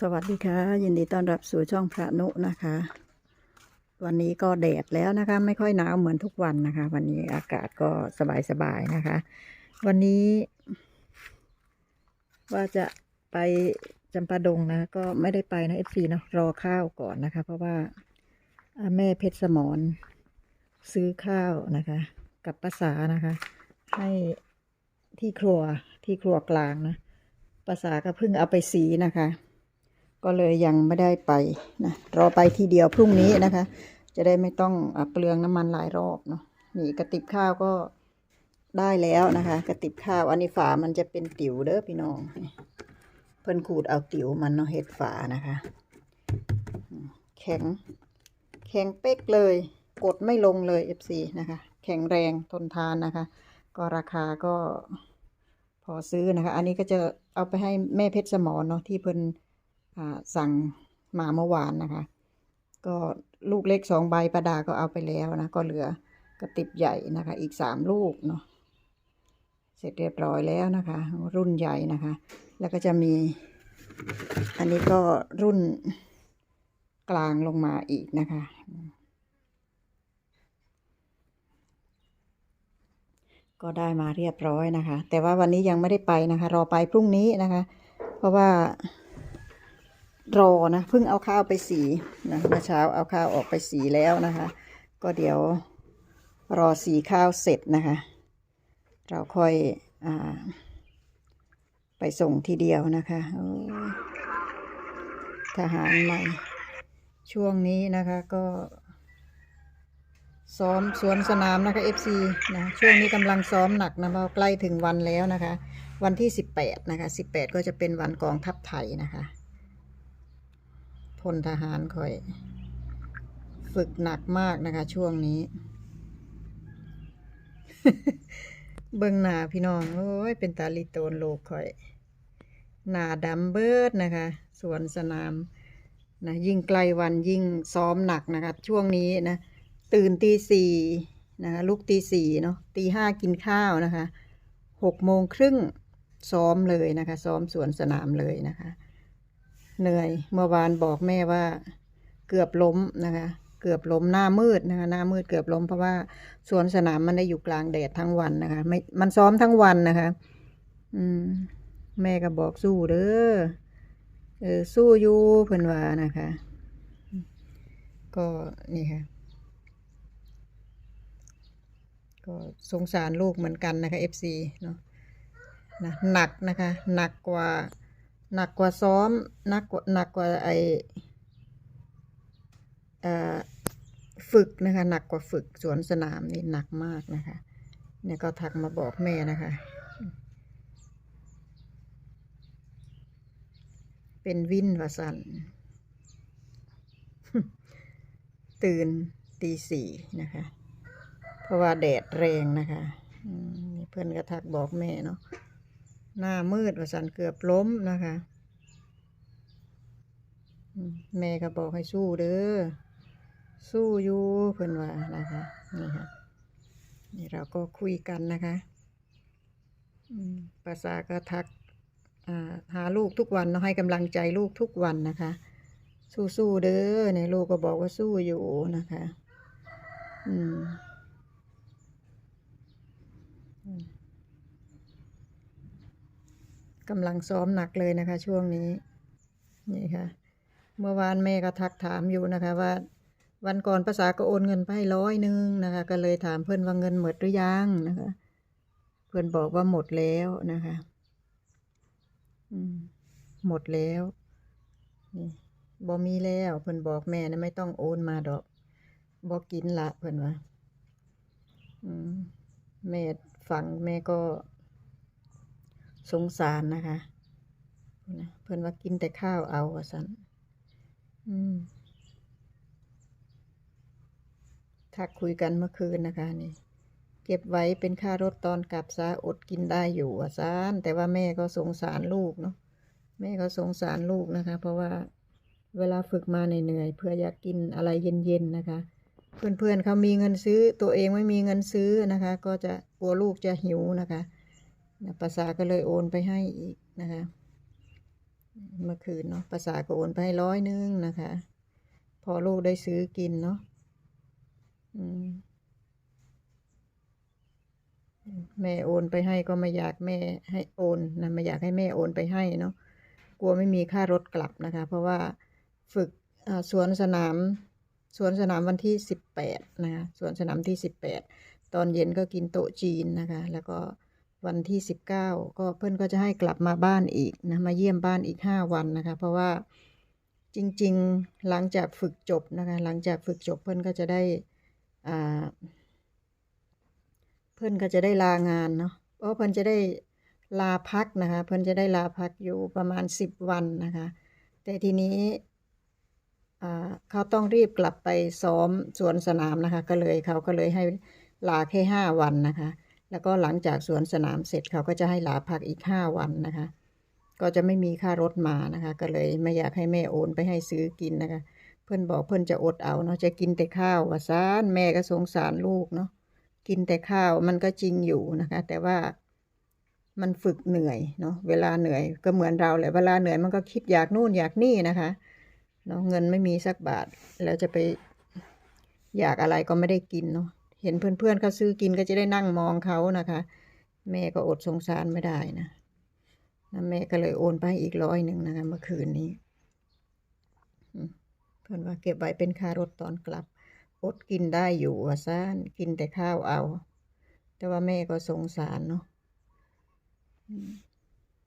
สวัสดีค่ะ ยินดีต้อนรับสู่ช่องพระนุนะคะ วันนี้ก็แดดแล้วนะคะ ไม่ค่อยหนาวเหมือนทุกวันนะคะ วันนี้อากาศก็สบายๆนะคะ วันนี้ ว่าจะไปจำปาดงนะ ก็ไม่ได้ไปนะเอฟซีนะรอข้าวก่อนนะคะ เพราะว่าอ่าแม่เพชรสมรซื้อข้าวนะคะ กับภาษานะคะ ให้ที่ครัวที่ครัวกลางนะภาษาก็เพิ่งเอาไปสีนะคะ ก็เลยยังไม่ได้ไปนะรอไปทีเดียวพรุ่งนี้นะคะ จะได้ไม่ต้องอเปลืองน้ำมันหลายรอบเนาะนี่กระติบข้าวก็ได้แล้วนะคะ กระติบข้าวอันนี้ฝามันจะเป็นติ๋วเด้อพี่น้องเพิ่นขูดเอาติ๋วมันเนาะเฮ็ดฝานะคะ แข็ง แข็งเป๊กเลย กดไม่ลงเลย FC นะคะ แข็งแรงทนทานนะคะ ก็ราคาก็พอซื้อนะคะ อันนี้ก็จะเอาไปให้แม่เพชรสมรเนาะที่เพิ่น สั่งมาเมื่อวานนะคะ ก็ลูกเล็กสองใบประดาก็เอาไปแล้วนะ ก็เหลือกระติบใหญ่นะคะ อีกสามลูกเนาะเสร็จเรียบร้อยแล้วนะคะ รุ่นใหญ่นะคะ แล้วก็จะมี อันนี้ก็รุ่นกลางลงมาอีกนะคะ ก็ได้มาเรียบร้อยนะคะ แต่ว่าวันนี้ยังไม่ได้ไปนะคะ รอไปพรุ่งนี้นะคะ เพราะว่า รอนะเพิ่งเอาข้าวไปสีนะเมื่อเช้าเอาข้าวออกไปสีแล้วนะคะ ก็เดี๋ยวรอสีข้าวเสร็จนะคะ เราค่อยอไปส่งทีเดียวนะคะทหารใหม่ ช่วงนี้นะคะก็ซ้อมสวนสนามนะคะ FC นะช่วงนี้กำลังซ้อมหนักนะเพราะใกล้ถึงวันแล้วนะคะ วันที่ 18 นะคะ 18 ก็จะเป็นวันกองทัพไทยนะคะ พลทหารคอย ฝึกหนักมากนะคะ ช่วงนี้ เบิ่งหน้าพี่น้อง โอ้ย เป็นตาลิโตนโลกคอย หน้าดำเบิดนะคะ สวนสนามนะยิ่งใกลวันยิ่งซ้อมหนักนะคะ ช่วงนี้นะ ตื่นตีสี่นะคะลุกตีสี่เนาะตีห้ากินข้าวนะคะหกโมงครึ่งซ้อมเลยนะคะ ซ้อมสวนสนามเลยนะคะ เหนื่อยเมื่อวานบอกแม่ว่าเกือบล้มนะคะ เกือบล้มหน้ามืดนะคะ หน้ามืดเกือบล้มเพราะว่าสวนสนามมันได้อยู่กลางแดดทั้งวันนะคะ ไม่มันซ้อมทั้งวันนะคะ อืม แม่ก็บอกสู้เด้อเออสู้อยู่เพิ่นว่านะคะ ก็นี่ค่ะก็สงสารลูกเหมือนกันนะคะ FC เนาะนะหนักนะคะ หนักกว่า หนักกว่าซ้อมหนักกว่าหนักกว่าไอฝึกนะคะหนักกว่าฝึกสวนสนามนี่หนักมากนะคะเนี่ยก็ทักมาบอกแม่นะคะ เป็นวินวาสันตื่นตีสี่นะคะ เพราะว่าแดดแรงนะคะนี่เพื่อนก็ทักบอกแม่เนาะ หน้ามืดว่าสันเกือบล้มนะคะ แม่ก็บอกให้สู้เด้อ สู้อยู่เพื่อนว่านะคะ นี่ค่ะ นี่เราก็คุยกันนะคะภาษาก็ทักหาลูกทุกวันเนาะให้กำลังใจลูกทุกวันนะคะ สู้ๆเด้อในลูกก็บอกว่าสู้อยู่นะคะ อืม กำลังซ้อมหนักเลยนะคะ ช่วงนี้ นี่ค่ะ เมื่อวานแม่ก็ทักถามอยู่นะคะ ว่า วันก่อนภาษาก็โอนเงินไปร้อยหนึ่งนะคะ ก็เลยถามเพื่อนว่าเงินหมดหรือยังนะคะ เพื่อนบอกว่าหมดแล้วนะคะหมดแล้วนี่บ่มีแล้ว เพื่อนบอกแม่นะไม่ต้องโอนมาดอกบ่กินละเพื่อนว่าแม่ฟังแม่ก็ สงสารนะคะเพิ่อนว่ากินแต่ข้าวเอาว่าสันอืมทักคุยกันเมื่อคืนนะคะนี่ เก็บไว้เป็นค่ารถตอนกลับซะอดกินได้อยู่ว่าซานแต่ว่าแม่ก็สงสารลูกเนาะแม่ก็สงสารลูกนะคะ เพราะว่าเวลาฝึกมาเหนื่อยเพื่ออยากกินอะไรเย็นๆนะคะ เพื่อนๆเขามีเงินซื้อตัวเองไม่มีเงินซื้อนะคะ ก็จะกลัวลูกจะหิวนะคะ นะภาษาก็เลยโอนไปให้อีกนะคะ เมื่อคืนเนาะภาษาก็โอนไปให้ร้อยหนึงนะคะ พอลูกได้ซื้อกินเนาะมแม่โอนไปให้ก็ไม่อยากแม่ให้โอนนะไม่อยากให้แม่โอนไปให้เนาะกลัวไม่มีค่ารถกลับนะคะ เพราะว่าฝึกสวนสนามสวนสนามวันที่สิบแปดนะคะสวนสนามที่สิบแปดตอนเย็นก็กินโต๊ะจีนนะคะ แล้วก็ วันที่สิบเก้าก็เพื่อนก็จะให้กลับมาบ้านอีกนะมาเยี่ยมบ้านอีกห้าวันนะคะ เพราะว่าจริงๆหลังจากฝึกจบนะคะ หลังจากฝึกจบเพื่อนก็จะได้อ่าเพื่อนก็จะได้ลางานเนาะเพราะเพื่อนจะได้ลาพักนะคะ เพื่อนจะได้ลาพักอยู่ประมาณสิบวันนะคะ แต่ทีนี้เขาต้องรีบกลับไปซ้อมสวนสนามนะคะ ก็เลยเขาก็เลยให้ลาแค่ห้าวันนะคะ แล้วก็หลังจากสวนสนามเสร็จเขาก็จะให้ลาพักอีกห้าวันนะคะ ก็จะไม่มีค่ารถมานะคะ ก็เลยไม่อยากให้แม่โอนไปให้ซื้อกินนะคะ เพื่อนบอกเพื่อนจะอดเอาเนาะจะกินแต่ข้าวว่าซานแม่ก็สงสารลูกเนาะกินแต่ข้าวมันก็จริงอยู่นะคะ แต่ว่ามันฝึกเหนื่อยเนาะเวลาเหนื่อยก็เหมือนเราแหละเวลาเหนื่อยมันก็คิดอยากนู่นอยากนี่นะคะเนาะเงินไม่มีสักบาทแล้วจะไปอยากอะไรก็ไม่ได้กินเนาะ เห็นเพื่อนๆเขาซื้อกินก็จะได้นั่งมองเขานะคะ แม่ก็อดสงสารไม่ได้นะแม่ก็เลยโอนไปอีกร้อยหนึ่งนะคะเมื่อคืนนี้เพื่อนว่าเก็บไว้เป็นค่ารถตอนกลับ อดกินได้อยู่ว่าซ่านกินแต่ข้าวเอา แต่ว่าแม่ก็สงสารเนาะ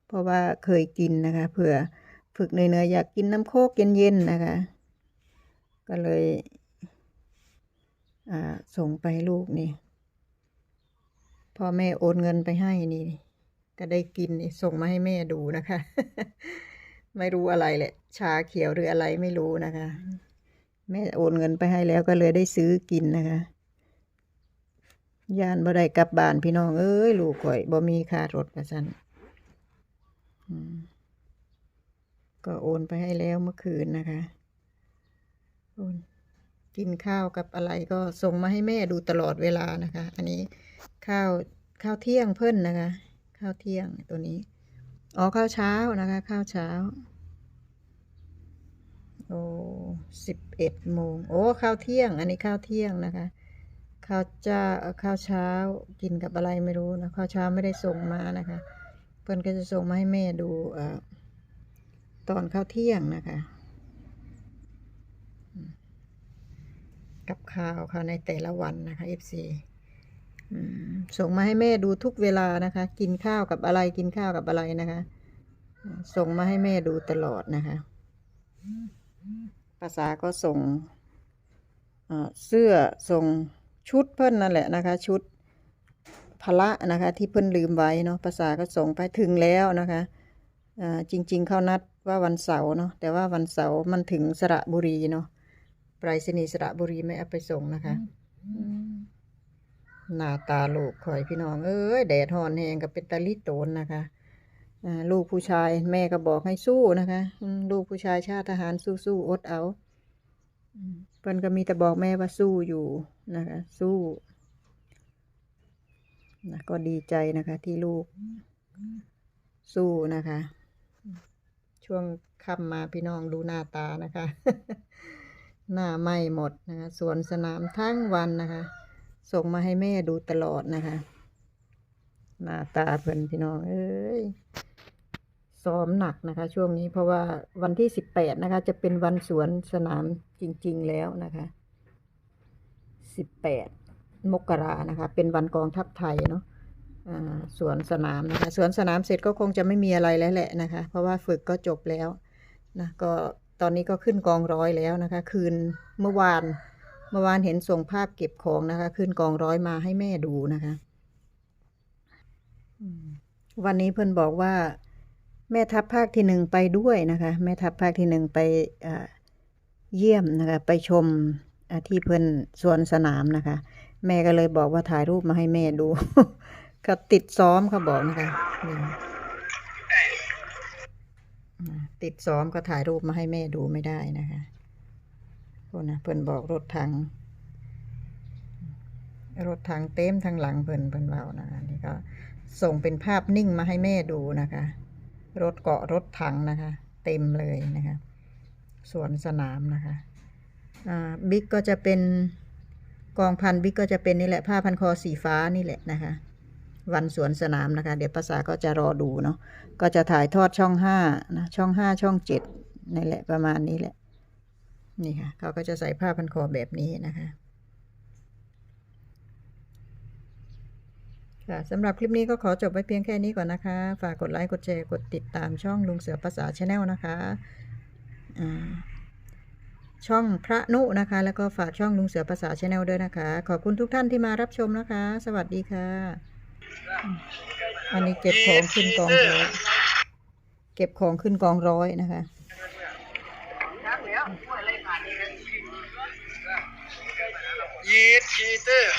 เพราะว่าเคยกินนะคะเผื่อฝึกเนื่อๆอยากกินน้ำโคกเย็นๆนะคะ ก็เลย ส่งไปให้ลูกนี่พ่อแม่โอนเงินไปให้นี่ ก็ได้กินนี่ส่งมาให้แม่ดูนะคะ ไม่รู้อะไรแหละ ชาเขียวหรืออะไรไม่รู้นะคะ แม่โอนเงินไปให้แล้วก็เลยได้ซื้อกินนะคะย่านบ่ได้กลับบ้านพี่น้องเอ้ยลูกข่อยบ่มีค่ารถกระสันก็โอนไปให้แล้วเมื่อคืนนะคะโอน กินข้าวกับอะไรก็ส่งมาให้แม่ดูตลอดเวลานะคะ อันนี้ข้าวข้าวเที่ยงเพิ่นนะคะ ข้าวเที่ยงตัวนี้อ๋อข้าวเช้านะคะ ข้าวเช้าโอ้สิบเอ็ดโมงโอ้ข้าวเที่ยง อันนี้ข้าวเที่ยงนะคะข้าวจ้าข้าวเช้ากินกับอะไรไม่รู้นะข้าวเช้าไม่ได้ส่งมานะคะ เพื่อนก็จะส่งมาให้แม่ดูอตอนข้าวเที่ยงนะคะอืม กับข้าวค่ะในแต่ละวันนะคะ FC ส่งมาให้แม่ดูทุกเวลานะคะ กินข้าวกับอะไรกินข้าวกับอะไรนะคะ ส่งมาให้แม่ดูตลอดนะคะ ภาษาก็ส่งเสื้อส่งชุดเพิ่นนั่นแหละนะคะ ชุดพละนะคะ ที่เพิ่นลืมไว้เนาะภาษาก็ส่งไปถึงแล้วนะคะจริง ๆ เขานัดว่าวันเสาร์เนาะแต่ว่าวันเสาร์มันถึงสระบุรีเนาะ ปรษณีย์สระบุรีไม่เอาไปส่งนะคะอืมหน้าตาลูกข่อยพี่น้อง เอ้ยแดดฮอนแหงกับเป็นตะลิโตนนะคะอ่าลูกผู้ชายแม่ก็บอกให้สู้นะคะอืมลูกผู้ชายชาติทหารสู้ๆอดเอาอืมเพิ่นก็มีแต่บอกแม่ว่าสู้อยู่นะคะ สู้นะก็ดีใจนะคะ ที่ลูกสู้นะคะ ช่วงค่ำมาพี่น้องดูหน้าตานะคะ หน้าไหม้หมดนะคะสวนสนามทั้งวันนะคะ ส่งมาให้แม่ดูตลอดนะคะ หน้าตาเพิ่อนพี่น้อง เอ้ยซ้อมหนักนะคะ ช่วงนี้เพราะว่าวันที่สิบแปดนะคะ จะเป็นวันสวนสนามจริง ๆ แล้วนะคะสิบแปดมกรานะคะ เป็นวันกองทัพไทยเนาะสวนสนามนะคะสวนสนามเสร็จก็คงจะไม่มีอะไรแล้วแหละนะคะ เพราะว่าฝึกก็จบแล้วนะก็ ตอนนี้ก็ขึ้นกองร้อยแล้วนะคะ คืนเมื่อวาน เมื่อวานเห็นส่งภาพเก็บของนะคะ ขึ้นกองร้อยมาให้แม่ดูนะคะวันนี้เพื่อนบอกว่า แม่ทัพภาคที่หนึ่งไปด้วยนะคะ แม่ทัพภาคที่หนึ่งไปเยี่ยมนะคะ ไปชมที่เพื่อนสวนสนามนะคะ แม่ก็เลยบอกว่าถ่ายรูปมาให้แม่ดูเขาติดซ้อมเขาบอกนะคะ ติดซ้อมก็ถ่ายรูปมาให้แม่ดูไม่ได้นะคะโอ้นะเพื่อนบอกรถถัง รถถังเต็มทางหลังเพิ่นเพิ่นเบานะคะนี่ก็ส่งเป็นภาพนิ่งมาให้แม่ดูนะคะ รถเกาะรถถังนะคะ เต็มเลยนะคะสวนสนามนะคะบิ๊กก็จะเป็นกองพันบิ๊กก็จะเป็นนี่แหละผ้าพันคอสีฟ้านี่แหละนะคะ วันสวนสนามนะคะ เดี๋ยวภาษาก็จะรอดูเนาะก็จะถ่ายทอดช่องห้านะช่องห้าช่องเจ็ดนี่แหละประมาณนี้แหละ นี่ค่ะเขาก็จะใส่ผ้าพันคอแบบนี้นะคะค่ะสำหรับคลิปนี้ก็ขอจบไว้เพียงแค่นี้ก่อนนะคะ ฝากกดไลค์กดแชร์กดติดตามช่องลุงเสือภาษาชาแนลนะคะอ่าช่องพระนุนะคะ แล้วก็ฝากช่องลุงเสือภาษาชาแนลด้วยนะคะ ขอบคุณทุกท่านที่มารับชมนะคะ สวัสดีค่ะ อันนี้เก็บของขึ้นกองร้อยเก็บของขึ้นกองร้อยนะคะยีดคีเตอร์